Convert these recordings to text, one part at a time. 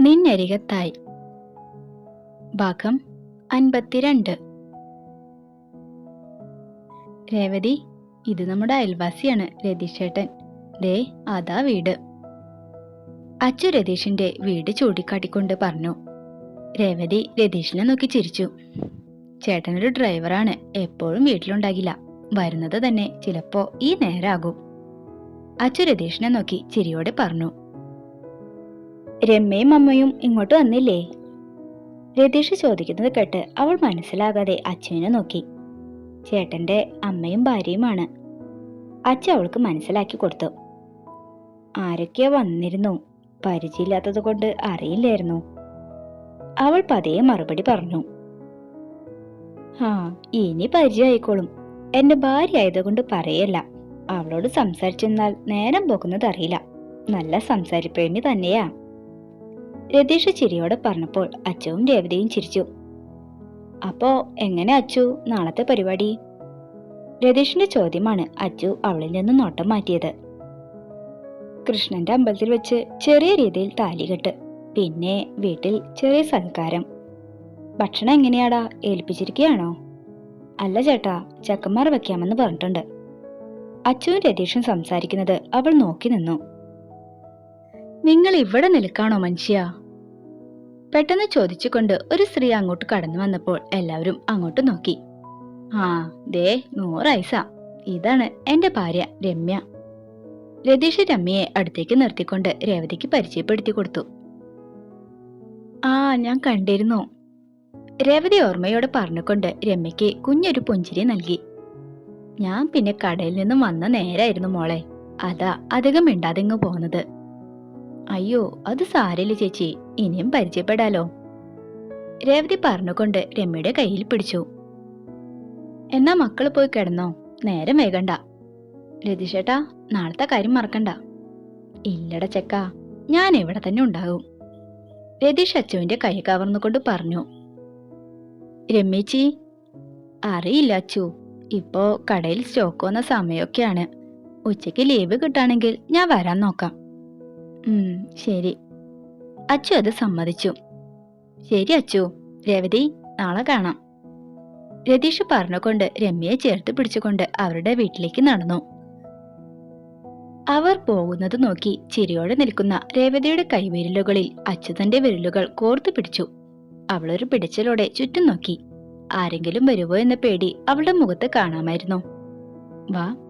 നിന്നരികത്തായി. ഭാഗം അൻപത്തിരണ്ട്. രേവതി ഇത് നമ്മുടെ അയൽവാസിയാണ് രതീഷേട്ടൻ. ദേ അതാ വീട്. അച്ചു രതീഷിന്റെ വീട് ചൂണ്ടിക്കാട്ടിക്കൊണ്ട് പറഞ്ഞു. രേവതി രതീഷിനെ നോക്കി ചിരിച്ചു. ചേട്ടനൊരു ഡ്രൈവറാണ് എപ്പോഴും വീട്ടിലുണ്ടാകില്ല. വരുന്നത് തന്നെ ചിലപ്പോ ഈ നേരാകും. അച്ചു രതീഷിനെ നോക്കി ചിരിയോടെ പറഞ്ഞു. രമ്യയും അമ്മയും ഇങ്ങോട്ട് വന്നില്ലേ? രതീഷ് ചോദിക്കുന്നത് കേട്ട് അവൾ മനസ്സിലാകാതെ അച്ഛനെ നോക്കി. ചേട്ടന്റെ അമ്മയും ഭാര്യയുമാണ്. അച്ഛ അവൾക്ക് മനസ്സിലാക്കി കൊടുത്തു. ആരൊക്കെയോ വന്നിരുന്നു. പരിചയമില്ലാത്തത് കൊണ്ട് അറിയില്ലായിരുന്നു. അവൾ പതിയെ മറുപടി പറഞ്ഞു. ആ ഇനി പരിചയമായിക്കോളും. എന്റെ ഭാര്യ ആയതുകൊണ്ട് പറയല്ല. അവളോട് സംസാരിച്ചെന്നാൽ നേരം പോകുന്നത് അറിയില്ല. നല്ല സംസാരിപ്പേണി തന്നെയാ. രതീഷ് ചിരിയോടെ പറഞ്ഞപ്പോൾ അച്ചുവും രേവതിയും ചിരിച്ചു. അപ്പോ എങ്ങനെ അച്ചു? നാളത്തെ പരിപാടി? രതീഷിന്റെ ചോദ്യമാണ് അച്ചു അവളിൽ നിന്ന് നോട്ടം മാറ്റിയത്. കൃഷ്ണന്റെ അമ്പലത്തിൽ വെച്ച് ചെറിയ രീതിയിൽ താലികെട്ട് പിന്നെ വീട്ടിൽ ചെറിയ സൽക്കാരം ഭക്ഷണം എങ്ങനെയാടാ? ഏൽപ്പിച്ചിരിക്കുകയാണോ? അല്ല ചേട്ടാ ചക്കന്മാർ വെക്കാമെന്ന് പറഞ്ഞിട്ടുണ്ട്. അച്ചുവും രതീഷും സംസാരിക്കുന്നത് അവൾ നോക്കി നിന്നു. നിങ്ങൾ ഇവിടെ നിൽക്കാണോ മനുഷ്യ? പെട്ടെന്ന് ചോദിച്ചുകൊണ്ട് ഒരു സ്ത്രീ അങ്ങോട്ട് കടന്നു വന്നപ്പോൾ എല്ലാവരും അങ്ങോട്ട് നോക്കി. ആ ദേ നൂറൈസ ഇതാണ് എന്റെ ഭാര്യ രമ്യ. രതീഷ് രമ്യയെ അടുത്തേക്ക് നിർത്തിക്കൊണ്ട് രേവതിക്ക് പരിചയപ്പെടുത്തി കൊടുത്തു. ആ ഞാൻ കണ്ടിരുന്നു. രേവതി ഓർമ്മയോട് പറഞ്ഞുകൊണ്ട് രമ്യയ്ക്ക് കുഞ്ഞൊരു പുഞ്ചിരി നൽകി. ഞാൻ പിന്നെ കടയിൽ നിന്നും വന്ന നേരായിരുന്നു മോളെ. അതാ അധികം മിണ്ടാതിങ്ങ് പോന്നത് അയ്യോ അത് സാരല്ല ചേച്ചി. ഇനിയും പരിചയപ്പെടാലോ. രേവതി പറഞ്ഞുകൊണ്ട് രമ്യയുടെ കയ്യിൽ പിടിച്ചു. എന്നാ മക്കൾ പോയി കിടന്നോ? നേരം വേഗണ്ട രതിഷേട്ടാ നാളത്തെ കാര്യം മറക്കണ്ട. ഇല്ലട ചെക്ക ഞാൻ ഇവിടെ തന്നെ ഉണ്ടാകും. രതീഷ് അച്ചുവിന്റെ കൈ കവർന്നുകൊണ്ട് പറഞ്ഞു. രമ്യച്ചി അറിയില്ല അച്ചു. ഇപ്പോ കടയിൽ സ്റ്റോക്ക് വന്ന സമയമൊക്കെയാണ്. ഉച്ചയ്ക്ക് ലീവ് കിട്ടാണെങ്കിൽ ഞാൻ വരാൻ നോക്കാം. ശരി. അച്ചു അത് സമ്മതിച്ചു. ശരി അച്ചു രവതി നാളെ കാണാം. രതീഷ് പറഞ്ഞുകൊണ്ട് രമ്യയെ ചേർത്ത് പിടിച്ചുകൊണ്ട് അവരുടെ വീട്ടിലേക്ക് നടന്നു. അവർ പോകുന്നത് നോക്കി ചിരിയോടെ നിൽക്കുന്ന രേവതിയുടെ കൈവിരലുകളിൽ അച്യുതന്റെ വിരലുകൾ കോർത്തു പിടിച്ചു. അവളൊരു പിടിച്ചലോടെ ചുറ്റും നോക്കി. ആരെങ്കിലും വരുമോ എന്ന പേടി അവളുടെ മുഖത്ത് കാണാമായിരുന്നു. വാ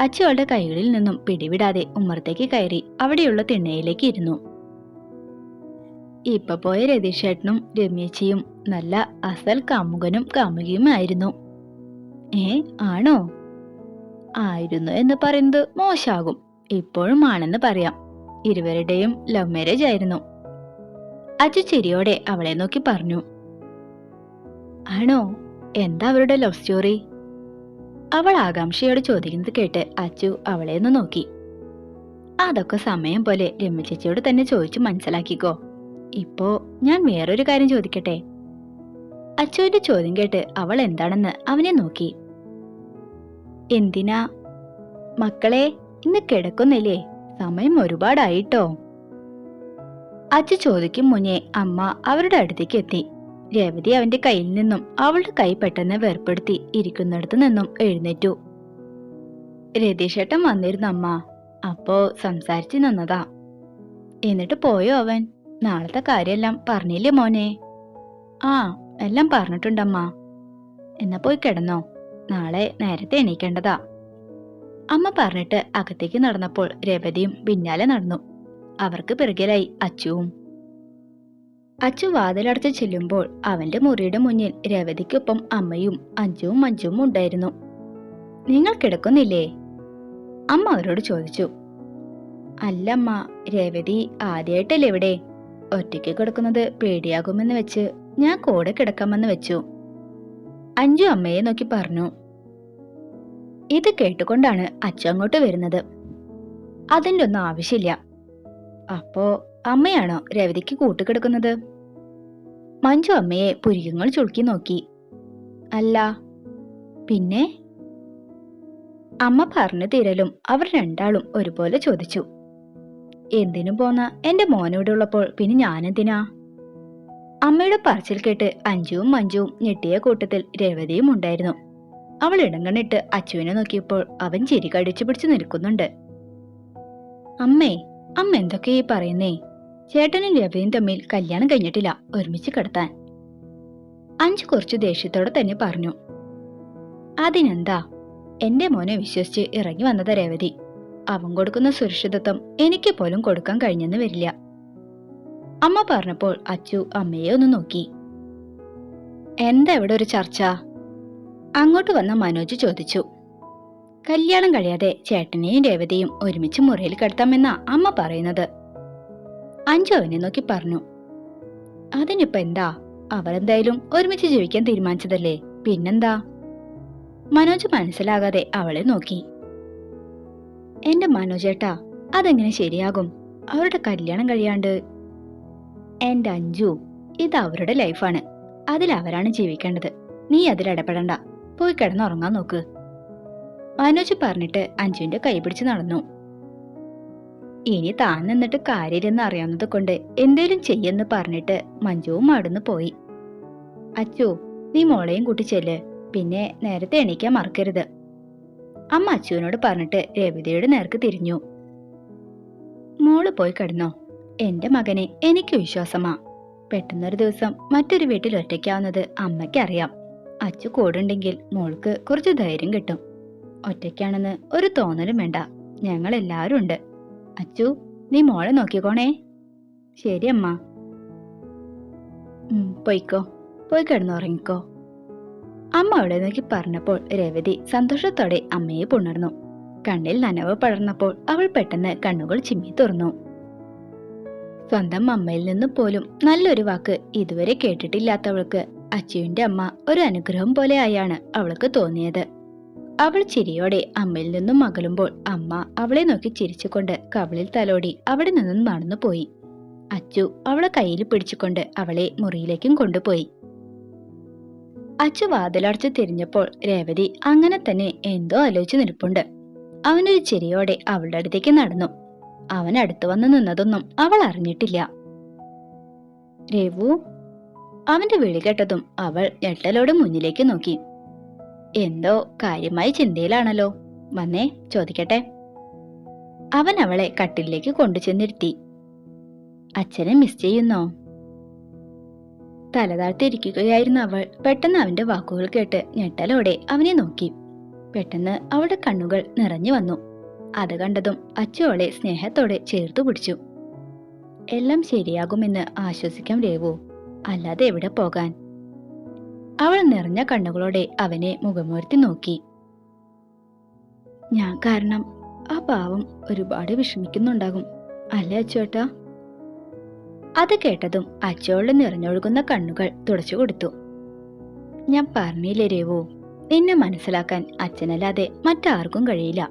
അച്ചു അവളുടെ കൈകളിൽ നിന്നും പിടിവിടാതെ ഉമ്മറത്തേക്ക് കയറി അവിടെയുള്ള തിണ്ണയിലേക്ക് ഇരുന്നു. ഇപ്പൊ പോയ രതീഷേട്ടനും രമ്യച്ചിയും നല്ല അസൽ കാമുകനും കാമുകിയുമായിരുന്നു. ഏ ആണോ? ആയിരുന്നു എന്ന് പറയുന്നത് മോശാകും. ഇപ്പോഴും ആണെന്ന് പറയാം. ഇരുവരുടെയും ലവ് മാരേജ് ആയിരുന്നു. അച്ചു ചിരിയോടെ അവളെ നോക്കി പറഞ്ഞു. ആണോ? എന്താ അവരുടെ ലവ് സ്റ്റോറി അവൾ ആകാംക്ഷയോട് ചോദിക്കുന്നത് കേട്ട് അച്ചു അവളെ ഒന്ന് നോക്കി. അതൊക്കെ സമയം പോലെ രമ്യ തന്നെ ചോദിച്ചു മനസ്സിലാക്കിക്കോ. ഇപ്പോ ഞാൻ വേറൊരു കാര്യം ചോദിക്കട്ടെ? അച്ചുവിന്റെ ചോദ്യം കേട്ട് അവൾ എന്താണെന്ന് അവനെ നോക്കി. എന്തിനാ? മക്കളെ ഇന്ന് കിടക്കുന്നില്ലേ? സമയം ഒരുപാടായിട്ടോ? അച്ചു ചോദിക്കും മുന്നേ അമ്മ അവരുടെ അടുത്തേക്ക് എത്തി. രേവതി അവന്റെ കയ്യിൽ നിന്നും അവളുടെ കൈ പെട്ടെന്ന് വേർപ്പെടുത്തി ഇരിക്കുന്നിടത്തു നിന്നും എഴുന്നേറ്റു. രതീഷേട്ടൻ വന്നിരുന്നു അമ്മ അപ്പോ സംസാരിച്ചു നിന്നതാ. എന്നിട്ട് പോയോ അവൻ? നാളത്തെ കാര്യമെല്ലാം പറഞ്ഞില്ലേ മോനെ? ആ എല്ലാം പറഞ്ഞിട്ടുണ്ടമ്മ. എന്നാ പോയി കിടന്നോ. നാളെ നേരത്തെ എണീക്കേണ്ടതാ. അമ്മ പറഞ്ഞിട്ട് അകത്തേക്ക് നടന്നപ്പോൾ രേവതിയും പിന്നാലെ നടന്നു. അവർക്ക് പിറകിലായി അച്ചുവും അച്ചു വാതിലടച്ച് ചെല്ലുമ്പോൾ അവന്റെ മുറിയുടെ മുന്നിൽ രേവതിക്കൊപ്പം അമ്മയും അഞ്ചുവും മഞ്ചുവും ഉണ്ടായിരുന്നു. നിങ്ങൾ കിടക്കുന്നില്ലേ? അമ്മ അവരോട് ചോദിച്ചു. അല്ലമ്മ രേവതി ആദ്യമായിട്ടല്ലേ ഇവിടെ. ഒറ്റയ്ക്ക് കിടക്കുന്നത് പേടിയാകുമെന്ന് വെച്ച് ഞാൻ കൂടെ കിടക്കാമെന്ന് വെച്ചു. അഞ്ചു അമ്മയെ നോക്കി പറഞ്ഞു. ഇത് കേട്ടുകൊണ്ടാണ് അച്ചു അങ്ങോട്ട് വരുന്നത്. അതിന്റെ ഒന്നും ആവശ്യമില്ല. അപ്പോ അമ്മയാണോ രവതിക്ക് കൂട്ടുകിടക്കുന്നത്? മഞ്ജു അമ്മയെ പുരികങ്ങൾ ചുളുക്കി നോക്കി. അല്ല പിന്നെ? അമ്മ പറഞ്ഞു തീരലും അവർ രണ്ടാളും ഒരുപോലെ ചോദിച്ചു. എന്തിനു പോന്ന? എന്റെ മോനിവിടെ ഉള്ളപ്പോൾ പിന്നെ ഞാനെന്തിനാ? അമ്മയുടെ പറച്ചിൽ കേട്ട് അഞ്ചുവും മഞ്ജുവും ഞെട്ടിയ കൂട്ടത്തിൽ രേവതിയും ഉണ്ടായിരുന്നു. അവൾ ഇടങ്ങണിട്ട് അച്ചുവിനെ നോക്കിയപ്പോൾ അവൻ ചിരി കടിച്ചു പിടിച്ചു നിൽക്കുന്നുണ്ട്. അമ്മേ അമ്മ എന്തൊക്കെയാ പറയുന്നേ? ചേട്ടനും രവിയും തമ്മിൽ കല്യാണം കഴിഞ്ഞിട്ടില്ല. ഒരുമിച്ച് കിടത്താൻ. അഞ്ചു കുറച്ച് ദേഷ്യത്തോടെ തന്നെ പറഞ്ഞു. അതിനെന്താ? എന്റെ മോനെ വിശ്വസിച്ച് ഇറങ്ങി വന്നത് രേവതി. അവൻ കൊടുക്കുന്ന സുരക്ഷിതത്വം എനിക്ക് പോലും കൊടുക്കാൻ കഴിഞ്ഞെന്ന് വരില്ല. അമ്മ പറഞ്ഞപ്പോൾ അച്ചു അമ്മയെ ഒന്ന് നോക്കി. എന്താ ഇവിടെ ഒരു ചർച്ച? അങ്ങോട്ട് വന്ന മനോജ് ചോദിച്ചു. കല്യാണം കഴിയാതെ ചേട്ടനെയും രേവതിയും ഒരുമിച്ച് മുറിയിൽ കിടത്താമെന്നാ അമ്മ പറയുന്നത്. അഞ്ചു അവനെ നോക്കി പറഞ്ഞു. അതിനിപ്പോ എന്താ? അവരെന്തായാലും ഒരുമിച്ച് ജീവിക്കാൻ തീരുമാനിച്ചതല്ലേ? പിന്നെന്താ? മനോജ് മനസ്സിലാകാതെ അവളെ നോക്കി. എന്റെ മനോജേട്ടാ അതെങ്ങനെ ശരിയാകും? അവരുടെ കല്യാണം കഴിയാണ്ട്. എന്റെ അഞ്ചു ഇത് അവരുടെ ലൈഫാണ്. അതിൽ അവരാണ് ജീവിക്കേണ്ടത്. നീ അതിൽ ഇടപെടണ്ട. പോയി കിടന്നുറങ്ങാൻ നോക്ക്. മനോജ് പറഞ്ഞിട്ട് അഞ്ജുവിന്റെ കൈ പിടിച്ച് നടന്നു. ഇനി താൻ നിന്നിട്ട് കാര്യമില്ലെന്ന് അറിയാവുന്നത് കൊണ്ട് എന്തേലും ചെയ്യെന്ന് പറഞ്ഞിട്ട് മഞ്ജുവും അവിടുന്ന് പോയി. അച്ചു നീ മോളെയും കൂട്ടി ചെല്ല്. പിന്നെ നേരത്തെ എണീക്കാൻ മറക്കരുത്. അമ്മ അച്ചുവിനോട് പറഞ്ഞിട്ട് രവിതയുടെ നേർക്ക് തിരിഞ്ഞു. മോൾ പോയി കിടന്നോ? എന്റെ മകനെ എനിക്ക് വിശ്വാസമാ. പെട്ടെന്നൊരു ദിവസം മറ്റൊരു വീട്ടിൽ ഒറ്റയ്ക്കാവുന്നത് അമ്മയ്ക്കറിയാം. അച്ചു കൂടുണ്ടെങ്കിൽ മോൾക്ക് കുറച്ച് ധൈര്യം കിട്ടും. ഒറ്റയ്ക്കാണെന്ന് ഒരു തോന്നലും വേണ്ട. ഞങ്ങൾ എല്ലാവരും ഉണ്ട്. അച്ചു നീ മോളെ നോക്കിക്കോണേ. ശരി അമ്മ. പൊയ്ക്കോ. പോയി കിടന്നുറങ്ങിക്കോ അമ്മ അവിടെ നോക്കി പറഞ്ഞപ്പോൾ രവതി സന്തോഷത്തോടെ അമ്മയെ പുണർന്നു. കണ്ണിൽ നനവ് പടർന്നപ്പോൾ അവൾ പെട്ടെന്ന് കണ്ണുകൾ ചിമ്മി തുറന്നു. സ്വന്തം അമ്മയിൽ നിന്ന് പോലും നല്ലൊരു വാക്ക് ഇതുവരെ കേട്ടിട്ടില്ലാത്തവൾക്ക് അച്ചുവിന്റെ അമ്മ ഒരു അനുഗ്രഹം പോലെയായാണ് അവൾക്ക് തോന്നിയത്. അവൾ ചിരിയോടെ അമ്മയിൽ നിന്നും മകളുമ്പോൾ അമ്മ അവളെ നോക്കി ചിരിച്ചുകൊണ്ട് കവളിൽ തലോടി അവിടെ നിന്നും നടന്നുപോയി അച്ചു അവളെ കയ്യിൽ പിടിച്ചുകൊണ്ട് അവളെ മുറിയിലേക്കും കൊണ്ടുപോയി. അച്ചു വാതിലടച്ച് തിരിഞ്ഞപ്പോൾ രേവതി അങ്ങനെ തന്നെ എന്തോ ആലോചിച്ച് നിൽപ്പുണ്ട്. അവനൊരു ചിരിയോടെ അവളുടെ അടുത്തേക്ക് നടന്നു. അവൻ അടുത്തു വന്ന് നിന്നതൊന്നും അവൾ അറിഞ്ഞിട്ടില്ല. രേവു അവന്റെ വിളി കേട്ടതും അവൾ ഞെട്ടലോടെ മുന്നിലേക്ക് നോക്കി. എന്തോ കാര്യമായി ചിന്തയിലാണല്ലോ. വന്നേ ചോദിക്കട്ടെ. അവൻ അവളെ കട്ടിലേക്ക് കൊണ്ടുചെന്നിരുത്തി. അച്ഛനെ മിസ് ചെയ്യുന്നോ? തലതാഴ്ത്തിരിക്കുകയായിരുന്നു അവൾ. പെട്ടെന്ന് അവന്റെ വാക്കുകൾ കേട്ട് ഞെട്ടലോടെ അവനെ നോക്കി. പെട്ടെന്ന് അവളുടെ കണ്ണുകൾ നിറഞ്ഞു വന്നു. അത് കണ്ടതും അച്ചു സ്നേഹത്തോടെ ചേർത്തു പിടിച്ചു. എല്ലാം ശരിയാകുമെന്ന് ആശ്വസിക്കാം രേവു. അല്ലാതെ എവിടെ പോകാൻ? അവൾ നിറഞ്ഞ കണ്ണുകളോടെ അവനെ മുഖമുയർത്തി നോക്കി. ഞാൻ കാരണം ആ പാവം ഒരുപാട് വിഷമിക്കുന്നുണ്ടാകും അല്ലേ അച്ചുവേട്ടാ അത് കേട്ടതും അച്ചോളിൽ നിറഞ്ഞൊഴുകുന്ന കണ്ണുകൾ തുടച്ചു കൊടുത്തു. ഞാൻ പറഞ്ഞില്ലേ രേവോ നിന്നെ മനസ്സിലാക്കാൻ അച്ഛനല്ലാതെ മറ്റാർക്കും കഴിയില്ല.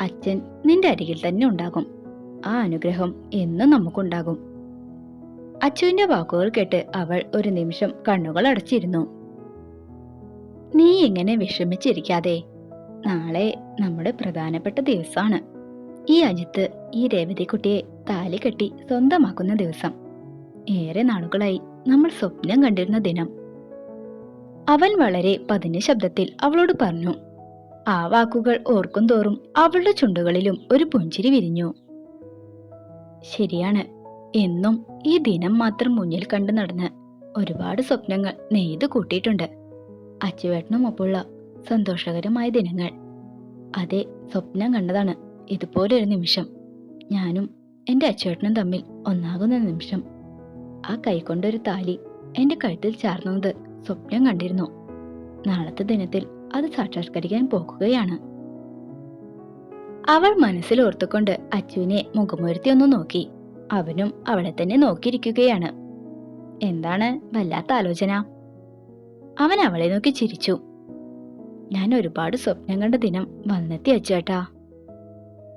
അച്ഛൻ നിന്റെ അരികിൽ തന്നെ ഉണ്ടാകും. ആ അനുഗ്രഹം എന്നും നമുക്കുണ്ടാകും. അച്ചുവിന്റെ വാക്കുകൾ കേട്ട് അവൾ ഒരു നിമിഷം കണ്ണുകൾ അടച്ചിരുന്നു. നീ എങ്ങനെ വിഷമിച്ചിരിക്കാതെ. നാളെ നമ്മുടെ പ്രധാനപ്പെട്ട ദിവസമാണ് ഈ അജിത്ത് ഈ രേവതിക്കുട്ടിയെ താലി കെട്ടി സ്വന്തമാക്കുന്ന ദിവസം. ഏറെ നാളുകളായി നമ്മൾ സ്വപ്നം കണ്ടിരുന്ന ദിനം. അവൻ വളരെ പതിഞ്ഞ ശബ്ദത്തിൽ അവളോട് പറഞ്ഞു. ആ വാക്കുകൾ ഓർക്കും തോറും അവളുടെ ചുണ്ടുകളിലും ഒരു പുഞ്ചിരി വിരിഞ്ഞു. ശരിയാണ്. എന്നും ഈ ദിനം മാത്രം മുന്നിൽ കണ്ടു നടന്ന് ഒരുപാട് സ്വപ്നങ്ങൾ നെയ്ത് കൂട്ടിയിട്ടുണ്ട്. അച്ചുവേട്ടനും ഒപ്പുള്ള സന്തോഷകരമായ ദിനങ്ങൾ. അതെ സ്വപ്നം കണ്ടതാണ്. ഇതുപോലൊരു നിമിഷം. ഞാനും എന്റെ അച്ചുവേട്ടനും തമ്മിൽ ഒന്നാകുന്ന നിമിഷം. ആ കൈകൊണ്ടൊരു താലി എന്റെ കഴുത്തിൽ ചാർന്നത് സ്വപ്നം കണ്ടിരുന്നു. നാളത്തെ ദിനത്തിൽ അത് സാക്ഷാത്കരിക്കാൻ പോകുകയാണ്. അവൾ മനസ്സിൽ ഓർത്തുകൊണ്ട് അച്ചുവിനെ മുഖമുയർത്തി ഒന്ന് നോക്കി. അവനും അവളെ തന്നെ നോക്കിയിരിക്കുകയാണ്. എന്താണ് വല്ലാത്ത ആലോചന? അവൻ അവളെ നോക്കി ചിരിച്ചു. ഞാൻ ഒരുപാട് സ്വപ്നം കണ്ട ദിനം വന്നെത്തി അച്ചേട്ടാ.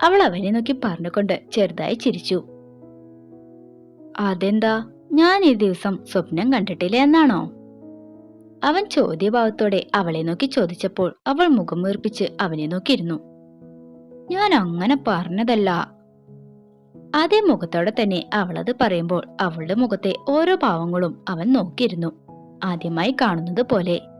അവൾ അവനെ നോക്കി പറഞ്ഞുകൊണ്ട് ചെറുതായി ചിരിച്ചു. അതെന്താ? ഞാൻ ഈ ദിവസം സ്വപ്നം കണ്ടിട്ടില്ല എന്നാണോ? അവൻ ചോദ്യഭാവത്തോടെ അവളെ നോക്കി ചോദിച്ചപ്പോൾ അവൾ മുഖം വീർപ്പിച്ച് അവനെ നോക്കിയിരുന്നു. ഞാൻ അങ്ങനെ പറഞ്ഞതല്ല. അതേ മുഖത്തോടെ തന്നെ അവളത് പറയുമ്പോൾ അവളുടെ മുഖത്തെ ഓരോ ഭാവങ്ങളും അവൻ നോക്കിയിരുന്നു. ആദ്യമായി കാണുന്നത് പോലെ.